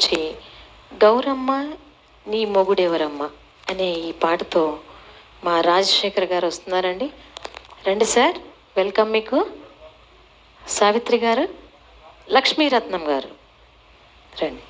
నుంచి గౌరమ్మ నీ మొగుడెవరమ్మ? అనే ఈ పాటతో మా రాజశేఖర్ గారు వస్తున్నారండి. రండి సార్ వెల్కమ్ మీకు. సావిత్రి గారు లక్ష్మీరత్నం గారు. రండి.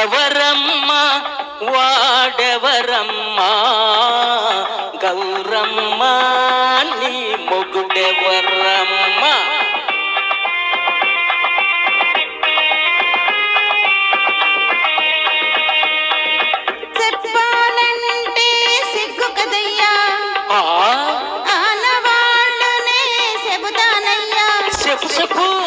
ఎవరమ్మ వాడెవరమ్మ? గౌరమ్మ నీ మొగుడెవరమ్మ? చెప్పు చెప్పు.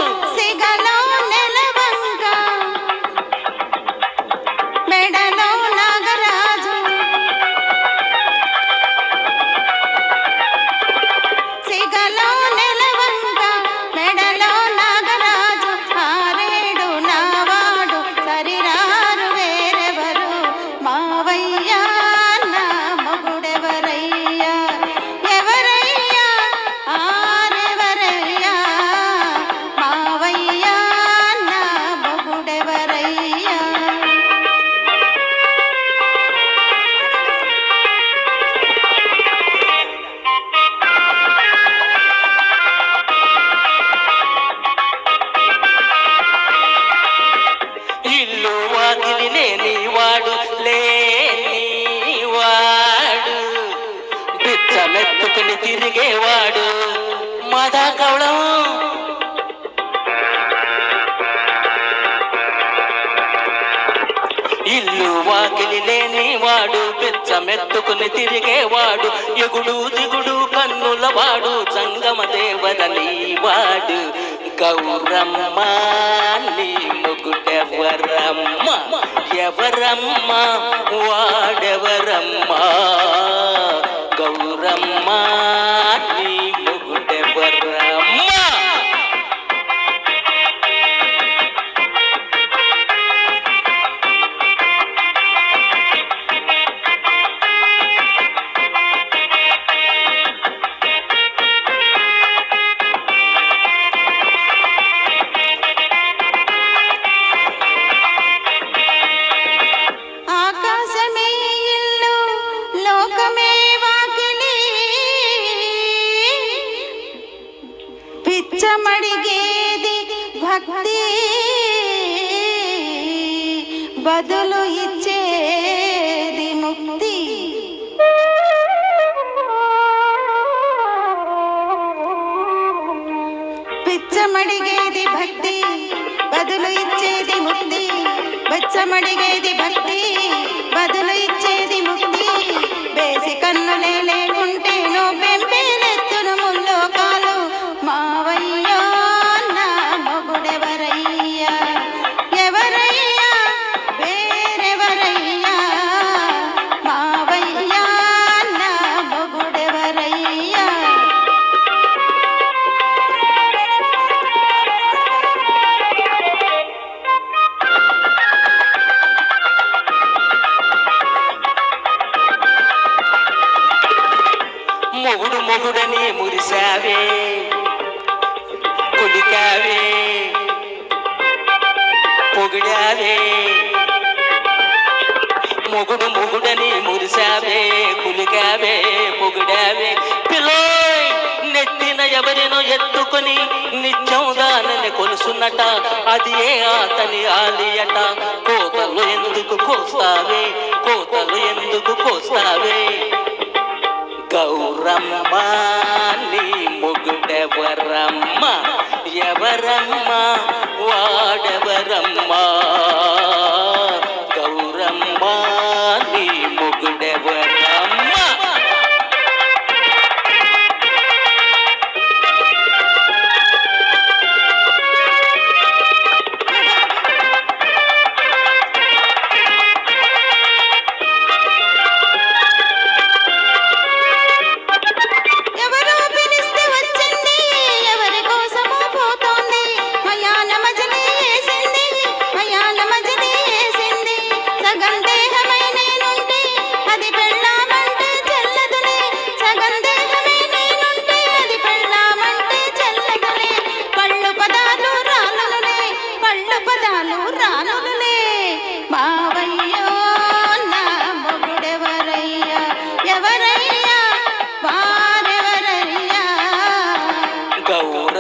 పట్టుకుని తిరిగేవాడు. మాదా కవళం. ఇల్లు వాకిలి లేని వాడు తిరిగేవాడు. ఎగుడు దిగుడు కన్నుల వాడు జంగమ దేవదని వాడు. గౌరమ్మ నీ మొగుడెవరమ్మ ఎవరమ్మ వాడు? గౌరమ్మ భక్తి బదులు ఇచ్చేది ముక్తి. పిచ్చమడిగేది భక్తి బదులు ఇచ్చేది ముక్తి. బచ్చమడిగేది భక్తి బదులు ఇచ్చేది ముక్తి. బేసి కన్నులే మొగుడు మొగుడని మురిసావే కులికావే. పొగిడావే. మొగుడు మొగుడని మురిసావే కులికావే పొగిడావే. పిలోయ్ నెత్తిన ఎవరినో ఎత్తుకొని నిత్యం దానని కొలుసున్నట. అది ఏ అతని ఆలియట కోతలు ఎందుకు కోస్తావే? కోతలు ఎందుకు కోస్తావే? ఎవరమ్మా నీ మొగుడెవరమ్మా? ఎవరమ్మా? వాడెవరమ్మా?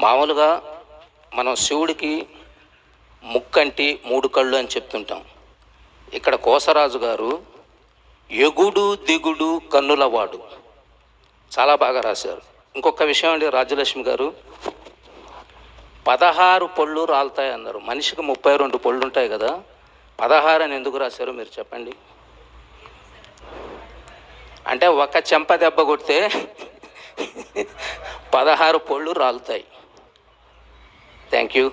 మామూలుగా మనం శివుడికి ముక్కంటి మూడు కళ్ళు అని చెప్తుంటాం. ఇక్కడ కోసరాజు గారు ఎగుడు దిగుడు కన్నులవాడు. చాలా బాగా రాశారు. ఇంకొక విషయం అండి రాజ్యలక్ష్మి గారు. పదహారు పళ్ళు రాలుతాయి అన్నారు. మనిషికి ముప్పై రెండు పళ్ళు ఉంటాయి కదా. పదహారు అని ఎందుకు రాశారు మీరు చెప్పండి. అంటే ఒక చెంప దెబ్బ కొడితే పదహారు పళ్ళు రాలుతాయి. Thank you.